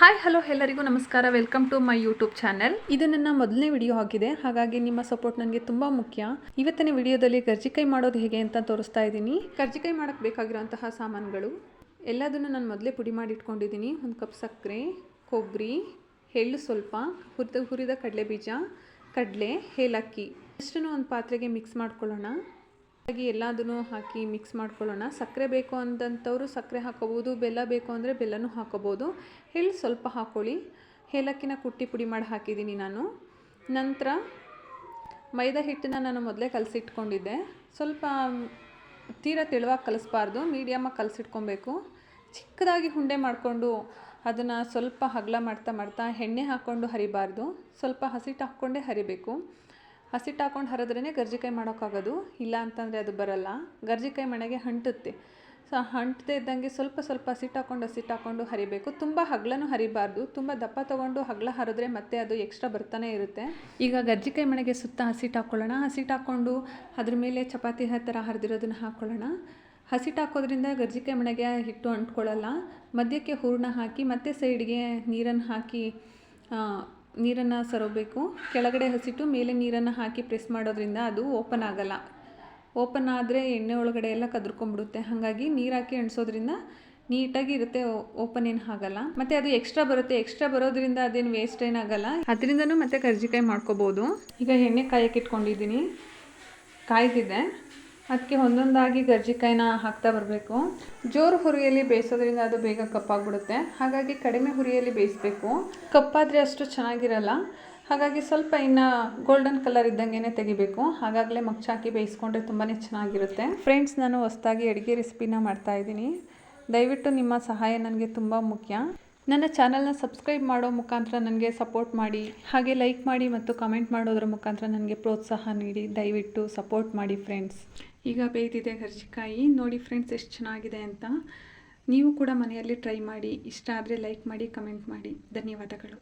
Hi hello ಎಲ್ಲರಿಗೂ ನಮಸ್ಕಾರ. Welcome to my YouTube channel ಇದು ನನ್ನ ಮೊದಲನೇ ವಿಡಿಯೋ ಆಗಿದೆ. ಹಾಗಾಗಿ ನಿಮ್ಮ ಸಪೋರ್ಟ್ ನನಗೆ ತುಂಬ ಮುಖ್ಯ. ಇವತ್ತಿನ ವಿಡಿಯೋದಲ್ಲಿ ಕರ್ಜಿಕಾಯಿ ಮಾಡೋದು ಹೇಗೆ ಅಂತ ತೋರಿಸ್ತಾ ಇದ್ದೀನಿ. ಕರ್ಜಿಕಾಯಿ ಮಾಡೋಕ್ಕೆ ಬೇಕಾಗಿರೋಂತಹ ಸಾಮಾನುಗಳು. ಎಲ್ಲದನ್ನು ನಾನು ಮೊದಲೇ ಪುಡಿ ಮಾಡಿ ಇಟ್ಕೊಂಡಿದ್ದೀನಿ. ಒಂದು ಕಪ್ ಸಕ್ಕರೆ, ಕೊಬ್ಬರಿ, ಎಳ್ಳು ಸ್ವಲ್ಪ, ಹುರಿದ ಹುರಿದ ಕಡಲೆ ಬೀಜ ಕಡಲೆ, ಏಲಕ್ಕಿ. ಇಷ್ಟನ್ನು ಒಂದು ಪಾತ್ರೆಗೆ ಮಿಕ್ಸ್ ಮಾಡ್ಕೊಳ್ಳೋಣ. ಹಾಗೆ ಎಲ್ಲದನ್ನು ಹಾಕಿ ಮಿಕ್ಸ್ ಮಾಡ್ಕೊಳ್ಳೋಣ. ಸಕ್ಕರೆ ಬೇಕು ಅಂದಂಥವ್ರು ಸಕ್ಕರೆ ಹಾಕೋಬೋದು, ಬೆಲ್ಲ ಬೇಕು ಅಂದರೆ ಬೆಲ್ಲನೂ ಹಾಕೋಬೋದು. ಎಳ್ಳು ಸ್ವಲ್ಪ ಹಾಕ್ಕೊಳ್ಳಿ ಏಲಕ್ಕಿನ ಕುಟ್ಟಿ ಪುಡಿ ಮಾಡಿ ಹಾಕಿದ್ದೀನಿ ನಾನು. ನಂತರ ಮೈದಾ ಹಿಟ್ಟನ್ನ ನಾನು ಮೊದಲೇ ಕಲಸಿಟ್ಕೊಂಡಿದ್ದೆ. ಸ್ವಲ್ಪ ತೀರಾ ತೆಳುವಾಗಿ ಕಲಿಸ್ಬಾರ್ದು ಮೀಡಿಯಮಾಗಿ ಕಲಸಿಟ್ಕೊಬೇಕು. ಚಿಕ್ಕದಾಗಿ ಹುಂಡೆ ಮಾಡಿಕೊಂಡು ಅದನ್ನು ಸ್ವಲ್ಪ ಹಗಲ ಮಾಡ್ತಾ ಮಾಡ್ತಾ ಎಣ್ಣೆ ಹಾಕ್ಕೊಂಡು ಹರಿಬಾರ್ದು. ಸ್ವಲ್ಪ ಹಸಿಟ್ಟು ಹಾಕ್ಕೊಂಡೇ ಹರಿಬೇಕು. ಹಸಿಟ್ಟು ಹಾಕೊಂಡು ಹರಿದ್ರೇ ಗರ್ಜಿಕಾಯಿ ಮಾಡೋಕ್ಕಾಗೋದು. ಇಲ್ಲ ಅಂತಂದರೆ ಅದು ಬರಲ್ಲ. ಗರ್ಜಿಕಾಯಿ ಮಣೆಗೆ ಅಂಟುತ್ತೆ ಸೊ ಅಂಟದೇ ಇದ್ದಂಗೆ ಸ್ವಲ್ಪ ಸ್ವಲ್ಪ ಹಸಿಟ್ಟು ಹಾಕೊಂಡು ಹಸಿಟ್ಟು ಹಾಕ್ಕೊಂಡು ಹರಿಬೇಕು. ತುಂಬ ಹಗ್ಲನೂ ಹರಿಬಾರ್ದು. ತುಂಬ ದಪ್ಪ ತೊಗೊಂಡು ಹಗ್ಲ ಹರಿದ್ರೆ ಮತ್ತೆ ಅದು ಎಕ್ಸ್ಟ್ರಾ ಬರ್ತಾನೆ ಇರುತ್ತೆ. ಈಗ ಗರ್ಜಿಕಾಯಿ ಮಣೆಗೆ ಸುತ್ತ ಹಸಿಟ್ಟು ಹಾಕ್ಕೊಳ್ಳೋಣ ಹಸಿಟ್ಟು ಹಾಕ್ಕೊಂಡು ಅದ್ರ ಮೇಲೆ ಚಪಾತಿ ಥರ ಹರಿದಿರೋದನ್ನ ಹಾಕ್ಕೊಳ್ಳೋಣ ಹಸಿಟ್ಟು ಹಾಕೋದ್ರಿಂದ ಗರ್ಜಿಕಾಯಿ ಮಣೆಗೆ ಹಿಟ್ಟು ಅಂಟ್ಕೊಳ್ಳಲ್ಲ. ಮಧ್ಯಕ್ಕೆ ಹೂರಣ ಹಾಕಿ ಮತ್ತೆ ಸೈಡ್ಗೆ ನೀರನ್ನು ಹಾಕಿ ನೀರನ್ನು ಸರೋಬೇಕು. ಕೆಳಗಡೆ ಹಸಿಟ್ಟು ಮೇಲೆ ನೀರನ್ನು ಹಾಕಿ ಪ್ರೆಸ್ ಮಾಡೋದ್ರಿಂದ ಅದು ಓಪನ್ ಆಗೋಲ್ಲ. ಓಪನ್ ಆದರೆ ಎಣ್ಣೆ ಒಳಗಡೆ ಎಲ್ಲ ಕದ್ರಕೊಂಡ್ಬಿಡುತ್ತೆ. ಹಾಗಾಗಿ ನೀರು ಹಾಕಿ ಎಣ್ಸೋದ್ರಿಂದ ನೀಟಾಗಿ ಇರುತ್ತೆ ಓಪನ್ ಏನು ಆಗಲ್ಲ. ಮತ್ತು ಅದು ಎಕ್ಸ್ಟ್ರಾ ಬರುತ್ತೆ. ಎಕ್ಸ್ಟ್ರಾ ಬರೋದ್ರಿಂದ ಅದೇನು ವೇಸ್ಟ್ ಏನಾಗಲ್ಲ ಅದರಿಂದನೂ ಮತ್ತೆ ಕರ್ಜಿಕಾಯಿ ಮಾಡ್ಕೋಬೋದು. ಈಗ ಎಣ್ಣೆ ಕಾಯಕ್ಕೆ ಇಟ್ಕೊಂಡಿದ್ದೀನಿ. ಕಾಯ್ದಿದೆ. ಅದಕ್ಕೆ ಒಂದೊಂದಾಗಿ ಗರ್ಜಿಕಾಯಿನ ಹಾಕ್ತಾ ಬರಬೇಕು. ಜೋರು ಹುರಿಯಲ್ಲಿ ಬೇಯಿಸೋದ್ರಿಂದ ಅದು ಬೇಗ ಕಪ್ಪಾಗ್ಬಿಡುತ್ತೆ. ಹಾಗಾಗಿ ಕಡಿಮೆ ಹುರಿಯಲ್ಲಿ ಬೇಯಿಸಬೇಕು. ಕಪ್ಪಾದರೆ ಅಷ್ಟು ಚೆನ್ನಾಗಿರಲ್ಲ. ಹಾಗಾಗಿ ಸ್ವಲ್ಪ ಇನ್ನು ಗೋಲ್ಡನ್ ಕಲರ್ ಇದ್ದಂಗೆ ತೆಗಿಬೇಕು. ಹಾಗಾಗಲೇ ಮಗ್ಚಾಕಿ ಬೇಯಿಸ್ಕೊಂಡ್ರೆ ತುಂಬಾ ಚೆನ್ನಾಗಿರುತ್ತೆ. ಫ್ರೆಂಡ್ಸ್ ನಾನು ಹೊಸ್ದಾಗಿ ಅಡುಗೆ ರೆಸಿಪಿನ ಮಾಡ್ತಾಯಿದ್ದೀನಿ ದಯವಿಟ್ಟು ನಿಮ್ಮ ಸಹಾಯ ನನಗೆ ತುಂಬ ಮುಖ್ಯ. ನನ್ನ ಚಾನಲ್ನ ಸಬ್ಸ್ಕ್ರೈಬ್ ಮಾಡೋ ಮುಖಾಂತರ ನನಗೆ ಸಪೋರ್ಟ್ ಮಾಡಿ, ಹಾಗೆ ಲೈಕ್ ಮಾಡಿ ಮತ್ತು ಕಮೆಂಟ್ ಮಾಡೋದ್ರ ಮುಖಾಂತರ ನನಗೆ ಪ್ರೋತ್ಸಾಹ ನೀಡಿ. ದಯವಿಟ್ಟು ಸಪೋರ್ಟ್ ಮಾಡಿ ಫ್ರೆಂಡ್ಸ್. ಈಗ ಬೇಯ್ದಿದೆ ಕರ್ಜಿಕಾಯಿ. ನೋಡಿ ಫ್ರೆಂಡ್ಸ್ ಎಷ್ಟು ಚೆನ್ನಾಗಿದೆ ಅಂತ. ನೀವು ಕೂಡ ಮನೆಯಲ್ಲಿ ಟ್ರೈ ಮಾಡಿ. ಇಷ್ಟ ಆದರೆ ಲೈಕ್ ಮಾಡಿ, ಕಮೆಂಟ್ ಮಾಡಿ. ಧನ್ಯವಾದಗಳು.